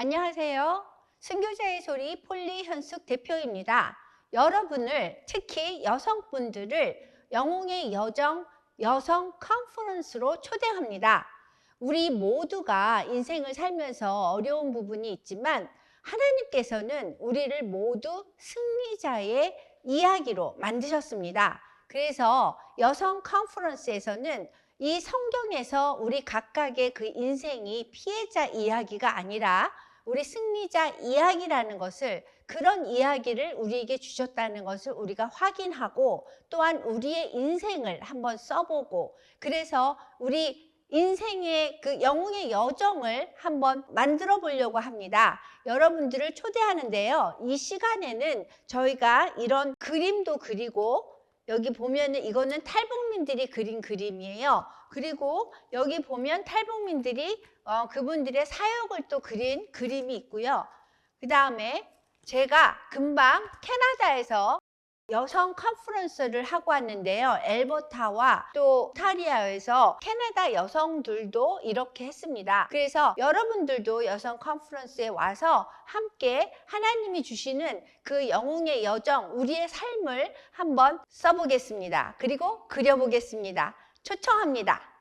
안녕하세요. 순교자의 소리 폴리 현숙 대표입니다. 여러분을 특히 여성분들을 영웅의 여정 여성 컨퍼런스로 초대합니다. 우리 모두가 인생을 살면서 어려운 부분이 있지만 하나님께서는 우리를 모두 승리자의 이야기로 만드셨습니다. 그래서 여성 컨퍼런스에서는 이 성경에서 우리 각각의 그 인생이 피해자 이야기가 아니라 우리 승리자 이야기라는 것을 그런 이야기를 우리에게 주셨다는 것을 우리가 확인하고 또한 우리의 인생을 한번 써보고 그래서 우리 인생의 그 영웅의 여정을 한번 만들어 보려고 합니다. 여러분들을 초대하는데요. 이 시간에는 저희가 이런 그림도 그리고 여기 보면은 이거는 탈북민들이 그린 그림이에요. 그리고 여기 보면 탈북민들이 어, 그분들의 사역을 또 그린 그림이 있고요. 그 다음에 제가 금방 캐나다에서 여성 컨퍼런스를 하고 왔는데요. 엘버타와 또 타리아에서 캐나다 여성들도 이렇게 했습니다. 그래서 여러분들도 여성 컨퍼런스에 와서 함께 하나님이 주시는 그 영웅의 여정, 우리의 삶을 한번 써보겠습니다. 그리고 그려보겠습니다. 초청합니다.